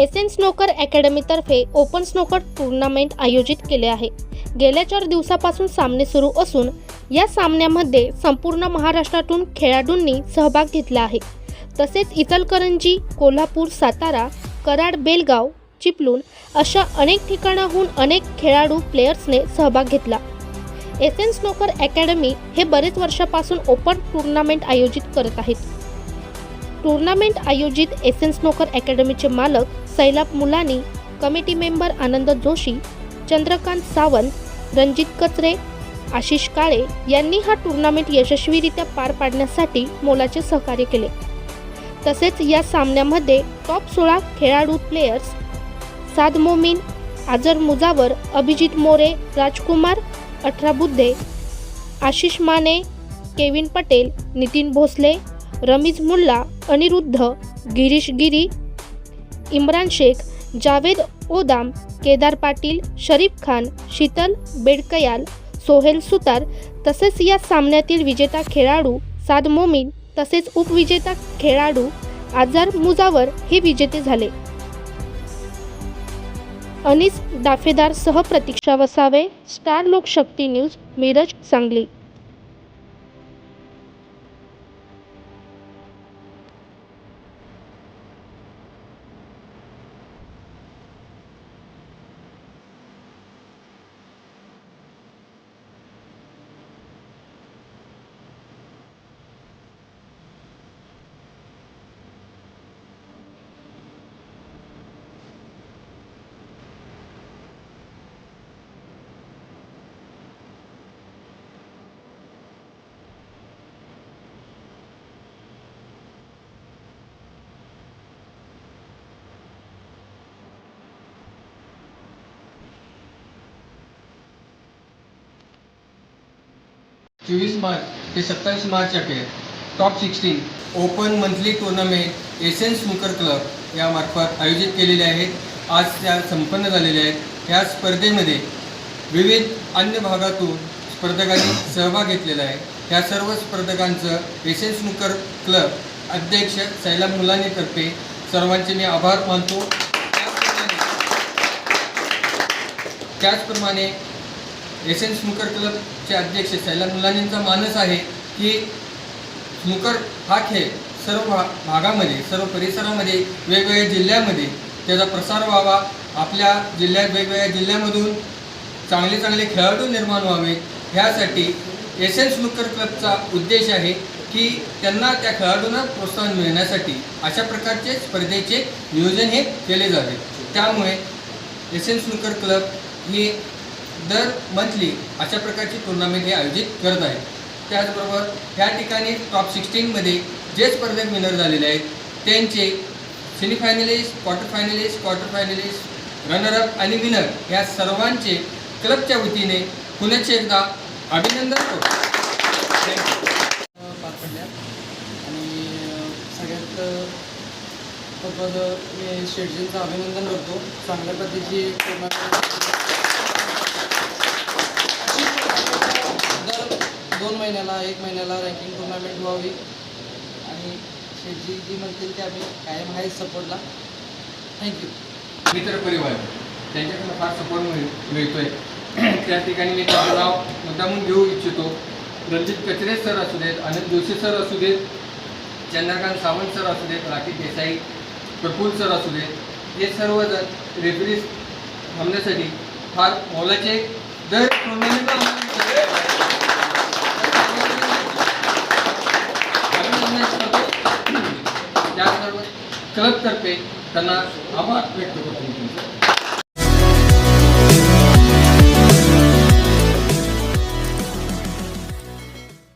S N snooker अकॅडमीतर्फे open snooker tournament आयोजित केले आहे. गेल्या चार दिवसापासून सामने सुरू असून या सामन्यामध्ये संपूर्ण महाराष्ट्रातून खेळाडूंनी सहभाग घेतला आहे. तसेच इचलकरंजी कोल्हापूर सातारा कराड बेलगाव चिपलून अशा अनेक ठिकाणाहून अनेक खेळाडू प्लेयर्सने सहभाग घेतला. एस एन स्नोकर अकॅडमी हे बरेच वर्षापासून ओपन टुर्नामेंट आयोजित करत आहेत. टुर्नामेंट आयोजित एसेन्स नोकर अकॅडमीचे मालक सैलाब मुलानी कमिटी मेंबर आनंद जोशी चंद्रकांत सावंत रणजित कचरे आशिष काळे यांनी हा टुर्नामेंट यशस्वीरित्या पार पाडण्यासाठी मोलाचे सहकार्य केले. तसेच या सामन्यामध्ये टॉप सोळा खेळाडू प्लेयर्स साद मोमीन आजर मुजावर अभिजित मोरे राजकुमार अठरा बुद्धे आशिष माने केविन पटेल नितीन भोसले रमीज मुल्ला अनिरुद्ध गिरीश गिरी इम्रान शेख जावेद ओदाम केदार पाटील शरीफ खान शीतल बेडकयाल सोहेल सुतार तसेच या सामन्यातील विजेता खेळाडू साद मोमीन तसेच उपविजेता खेळाडू आजार मुजावर हे विजेते झाले. अनिस दाफेदार सह प्रतीक्षा वसावे स्टार लोकशक्ती न्यूज मिरज सांगली. चोवीस मार्च ते सत्तावीस मार्च अखेर. Top sixteen open monthly tournament S snooker club यामार्फत आयोजित केलेले आहेत. आज त्या संपन्न झालेल्या आहेत. या स्पर्धेमध्ये विविध अन्य भागातून स्पर्धकांनी सहभाग घेतलेला आहे. या सर्व स्पर्धकांचं एसेन स्नूकर क्लब अध्यक्ष सैलाब मुलानीतर्फे सर्वांचे मी आभार मानतो. त्याचप्रमाणे एस एन स्नूकर क्लबचे अध्यक्ष सैलाब मुलानींचा मानस आहे की स्नूकर हा खेळ सर्व भा भागामध्ये सर्व परिसरामध्ये वेगवेगळ्या जिल्ह्यामध्ये त्याचा प्रसार व्हावा. आपल्या जिल्ह्यात वेगवेगळ्या जिल्ह्यामधून चांगले चांगले खेळाडू निर्माण व्हावेत ह्यासाठी एस एन स्नूकर क्लबचा उद्देश आहे की त्यांना त्या खेळाडूंना प्रोत्साहन मिळण्यासाठी अशा प्रकारचे स्पर्धेचे नियोजन हे केले जावे. त्यामुळे एस एन स्नूकर क्लब ही दर मंथली अशा प्रकारची टुर्नामेंट हे आयोजित करत आहे त्याचबरोबर ह्या ठिकाणी टॉप सिक्स्टीनमध्ये जे स्पर्धक विनर झालेले आहेत त्यांचे semifinalist quarter finalist quarter finalist runner up आणि विनर या सर्वांचे क्लबच्या वतीने पुण्याचे एकदा अभिनंदन करतो. पार पडल्या. आणि सगळ्यात मी शेटजींचं अभिनंदन करतो. चांगल्या पद्धतीची टुर्नामेंट दोन महिन्याला एक महिन्याला रँकिंग टुर्नामेंट व्हावी. आणि शेटजी जी म्हणतील ते आम्ही कायम आहे सपोर्टला थँक्यू मित्र परिवार त्यांच्याकडून फार सपोर्ट मिळ मिळतोय. त्या ठिकाणी मी त्याचं नाव मुद्दामून घेऊ इच्छितो. रणजित कचरे सर असू देत आनंद जोशी सर असू देत चंद्रकांत सावंत सर असू देत राकेश देसाई प्रफुल सर असू देत. हे सर्व जण रेफरीज थांबण्यासाठी फार मोलाचे दर टुर्नामेंट अभिनंदन करतो त्याचबरोबर क्लबतर्फे त्यांना आभार व्यक्त करतो मी